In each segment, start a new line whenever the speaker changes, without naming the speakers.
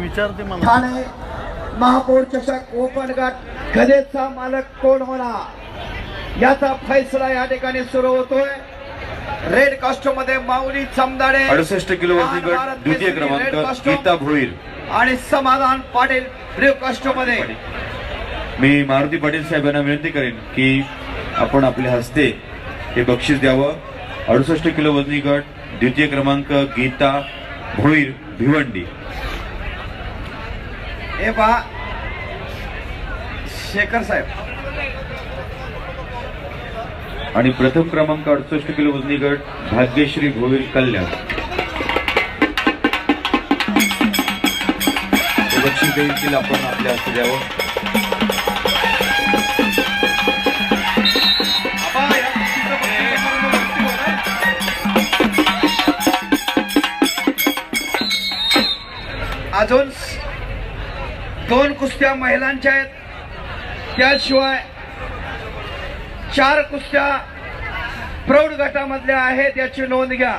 विचारते मला.
ठाणे महापौर चषक ओपन गट गदेचा मालक कोण होणार? याचा फैसला या ठिकाणी सुरू होतोय. रेड कॉस्ट्युममध्ये माऊली चमदाडे
अडुसष्ट किलो गट द्वितीय क्रमांक गीता भोईर.
आणि समाधान पाटील ब्ल्यू कॉस्ट्युममध्ये.
मी मारुती पाटील साहेबांना विनंती करेन की आपण आपल्या हस्ते हे बक्षीस द्यावं. अडुसष्ट किलो वजनी गट द्वितीय क्रमांक गीता भोईर भिवंडी.
हे पहा. शेखर साहेब.
आणि प्रथम क्रमांक अडुसष्ट किलो वजनी गट भाग्यश्री भोईर कल्याण. बक्षीस देखील आपण आपल्या हस्ते द्यावं
अजून दोन कुस्त्या महिलांच्या आहेत. त्याशिवाय चार कुस्त्या प्रौढ गटामधल्या आहेत याची नोंद घ्या.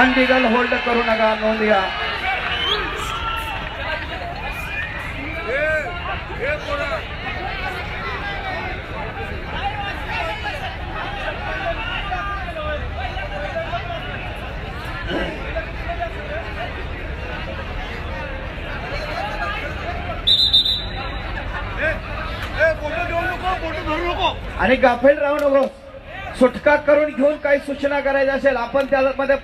अनलिगल होल्ड करू नका नोंद घ्या. आणि गाफेल राहू नको. सुटका करून घेऊन काही सूचना करायच्या असेल आपण त्यामध्ये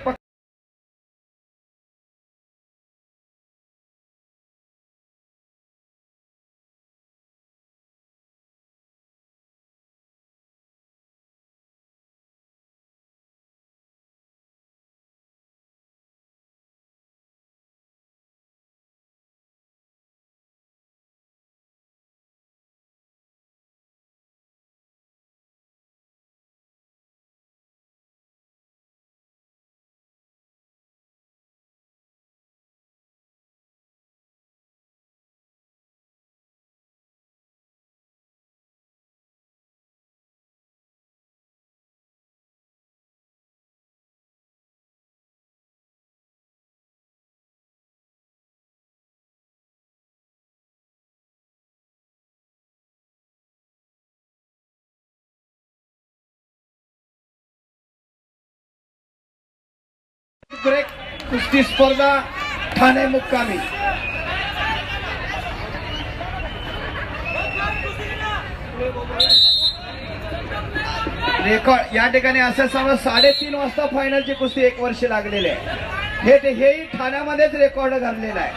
ब्रेक कुस्ती स्पर्धा ठाणे मुक्कामी. रेकॉर्ड या ठिकाणी असं समज साडेतीन वाजता फायनलची कुस्ती एक वर्ष लागलेली आहे. हे हेही ठाण्यामध्येच रेकॉर्ड घडलेलं आहे.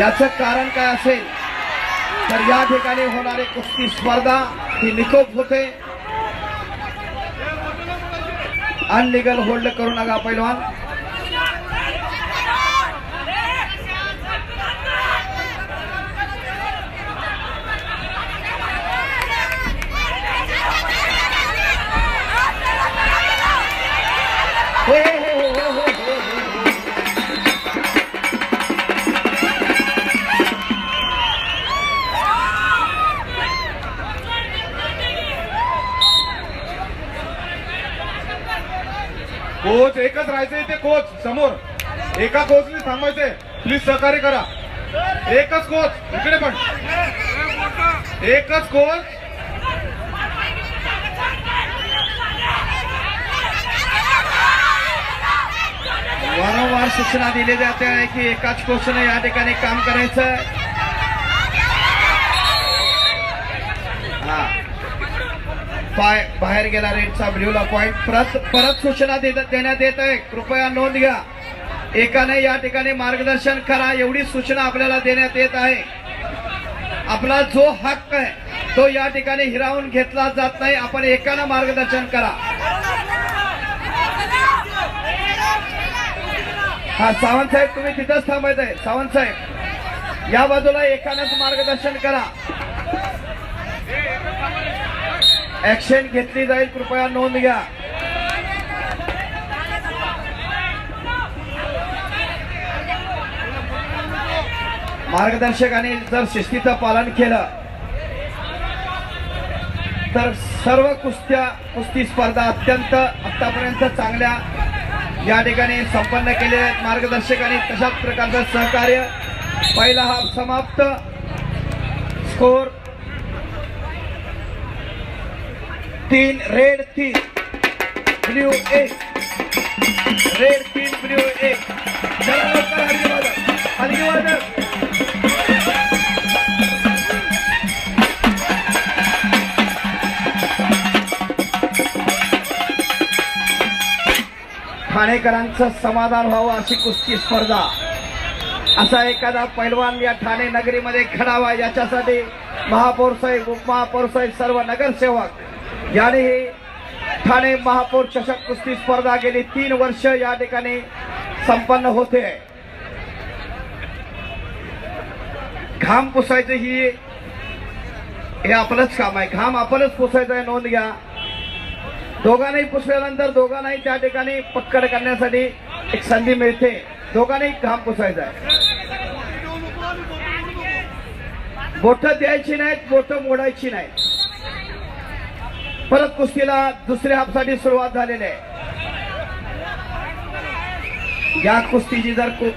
याचं कारण काय असेल? तर या ठिकाणी होणारी कुस्ती स्पर्धा ही निकोप होते. अनलिगल होल्ड करू नका पैलवान. हो, हो, हो, हो, हो,
राहायचं इथे कोच समोर. एका कोचने थांबायचंय. प्लीज सहकार्य करा. एकच कोच इकडे पण. एकच कोच.
वारंवार सूचना दिली जाते आहे की एकाच कोचने या ठिकाणी काम करायचं आहे. हा पाय बाहेर गेला रेडचा ब्ल्यूला पॉइंट. परत परत सूचना देत- देण्यात येत आहे. कृपया नोंद घ्या. एकाने या ठिकाणी मार्गदर्शन करा. एवढी सूचना आपल्याला देण्यात येत आहे. आपला जो हक्क आहे तो या ठिकाणी हिरावून घेतला जात नाही. आपण एकानं मार्गदर्शन करा. हा सावंत साहेब तुम्ही तिथंच थांबायचं आहे सावंत साहेब या बाजूला एकानंच मार्गदर्शन करा. ऍक्शन घेतली जाईल. कृपया नोंद घ्या. मार्गदर्शकाने जर शिस्तीचं पालन केलं तर सर्व कुस्त्या कुस्ती स्पर्धा अत्यंत आतापर्यंत चांगल्या या ठिकाणी संपन्न केलेल्या आहेत. मार्गदर्शकाने तशाच प्रकारचं सहकार्य. पहिला हा समाप्त. स्कोर तीन रेड तीन. ब्ल्यू एक. रेड तीन ब्ल्यू एक. जरा लवकर हलगी हलगी ठाणेकरांचं समाधान व्हावं अशी कुस्ती स्पर्धा. असा एखादा पैलवान या ठाणे नगरीमध्ये खडावा याच्यासाठी महापौर साहेब उपमहापौर साहेब सर्व नगरसेवक याने हे ठाणे महापौर चषक कुस्ती स्पर्धा गेली तीन वर्ष या ठिकाणी संपन्न होते. घाम पुसायचं ही हे आपलंच काम आहे. घाम आपणच पुसायचं आहे नोंद घ्या. दोघांनाही पुसल्यानंतर दोघांनाही त्या ठिकाणी पक्कड करण्यासाठी एक संधी मिळते. दोघांनाही घाम पुसायचा आहे. बोट द्यायची नाहीत बोट मोडायची नाहीत. परत कुस्तीला दुसऱ्या हाफसाठी सुरुवात झालेली आहे. या कुस्तीची जर कु-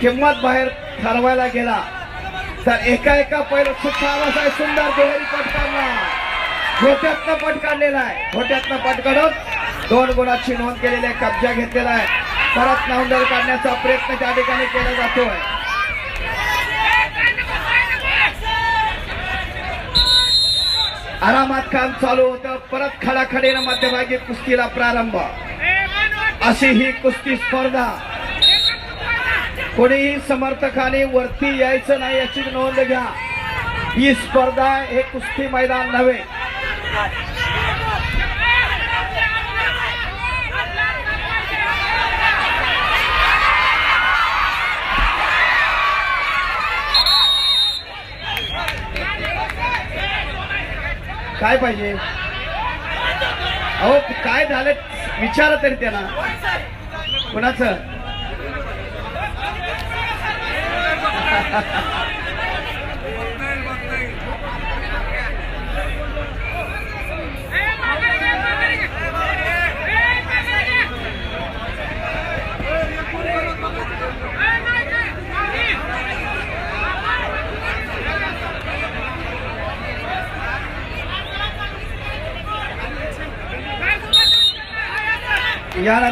किंमत बाहेर ठरवायला गेला तर एका एका पहिलं सुद्धा आवाज आहे. सुंदर दुहेरी पटकांना घोट्यातनं पट काढलेला आहे. घोट्यातनं पटकाडत दोन गुणाची नोंद केलेली आहे. कब्जा घेतलेला आहे. परत नावंदर काढण्याचा प्रयत्न त्या ठिकाणी केला जातोय. आरामात काम चालू होतं परत खडाखडीनं मध्यभागी कुस्तीला प्रारंभ. अशी ही कुस्ती स्पर्धा. कोणीही समर्थकाने वरती यायचं नाही याची नोंद घ्या. ही स्पर्धा हे कुस्ती मैदान नव्हे. काय पाहिजे? अहो काय झालं? विचार तरी त्यांना. कुणाचं?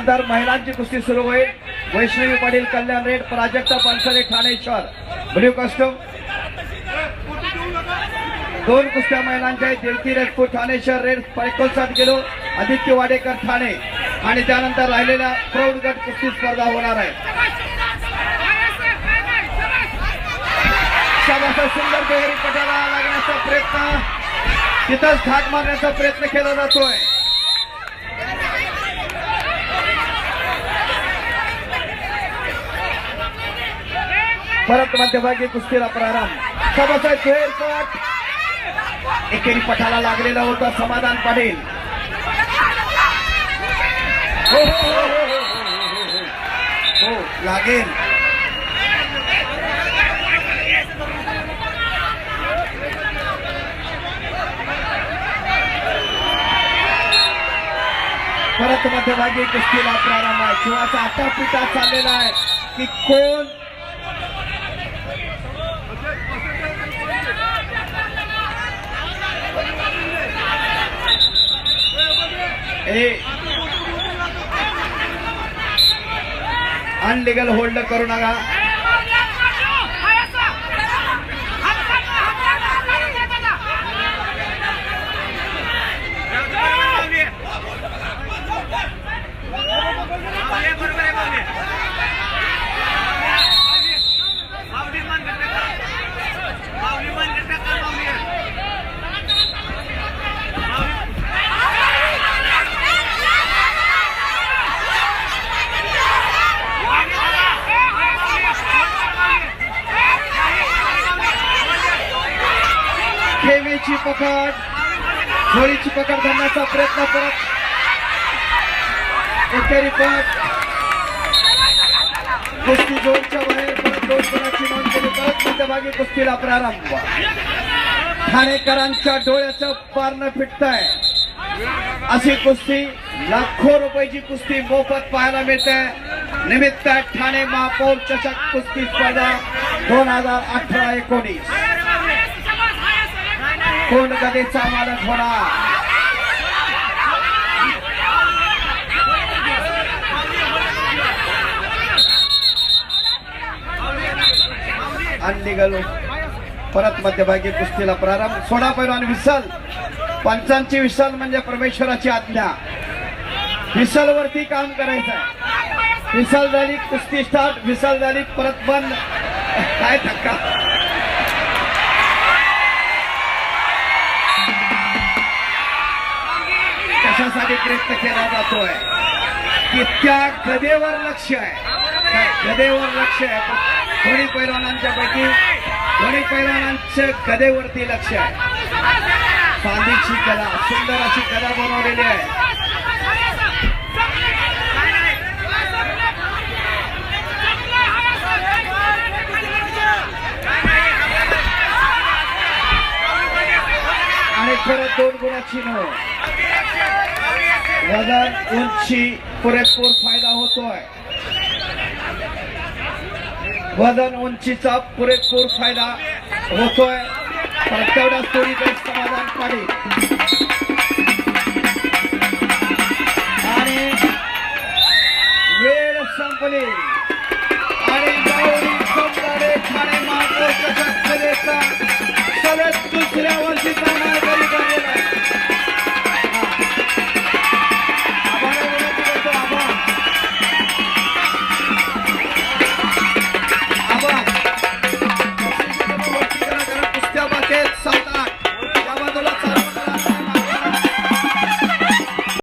यानंतर महिलांची कुस्ती सुरू होईल. वैष्णवी पाटील कल्याण रेड प्राजक्ता पानसरे ठाणे शहर. ब्ल्यू कस्टम दोन कुस्त्या महिलांच्या देवती देवकी रेडपूर ठाणे शहर रेड एकोणसाठ किलो. आदित्य वाडेकर ठाणे. आणि त्यानंतर राहिलेल्या प्रौढ गट कुस्ती स्पर्धा होणार आहे. सुंदर दुहेरी पटाला लागण्याचा प्रयत्न. तिथंच थाक मारण्याचा प्रयत्न केला जातोय. परत मध्यभागी कुस्तीला प्रारंभ. सभासाहेब सोहेरपट एकेरी पठाला लागलेला होता समाधान पडेल हो, हो, हो, हो लागेल. परत मध्यभागी कुस्तीला प्रारंभ आहे. किंवा आता पिता चाललेला आहे की कोण हे अनलिगल होल्ड करू नका. झोळीची पकड धरण्याचा प्रयत्न करत. एकेरी पद कुस्ती झोनच्या बाहेर परत दोन नोंद केली परत मध्यभागी कुस्तीला प्रारंभ. ठाणेकरांच्या डोळ्याचं पारणं फिटतंय. अशी कुस्ती लाखो रुपयाची कुस्ती मोफत पाहायला मिळते निमित्त ठाणे महापौर चषक कुस्ती स्पर्धा दोन हजार अठरा एकोणीस. कोण गदेचा मालक होणार? निघालो. परत मध्यभागी कुस्तीला प्रारंभ. सोडा पैलवान विसल. पंचांची विसल म्हणजे परमेश्वराची आज्ञा. विसल वरती काम करायचं आहे विसल झाली कुस्ती स्टार्ट विसल झाली परत बंद. काय धक्का? कशासाठी प्रयत्न केला जातोय की त्या गदेवर लक्ष आहे. काय गदेवर लक्ष आहे? धोनी पैलवानांच्या पैकी धोनी पैलवानांचं गदेवरती लक्ष आहे. चांदीची कला सुंदर अशी कला बनवलेली आहे. आणि परत दोन गुणाची नोंद. वजन उंची पुरेपूर फायदा होतोय. वजन उंचीचा पुरेपूर फायदा होतोय. तेवढ्याच थोडी काही समाधान पाडेल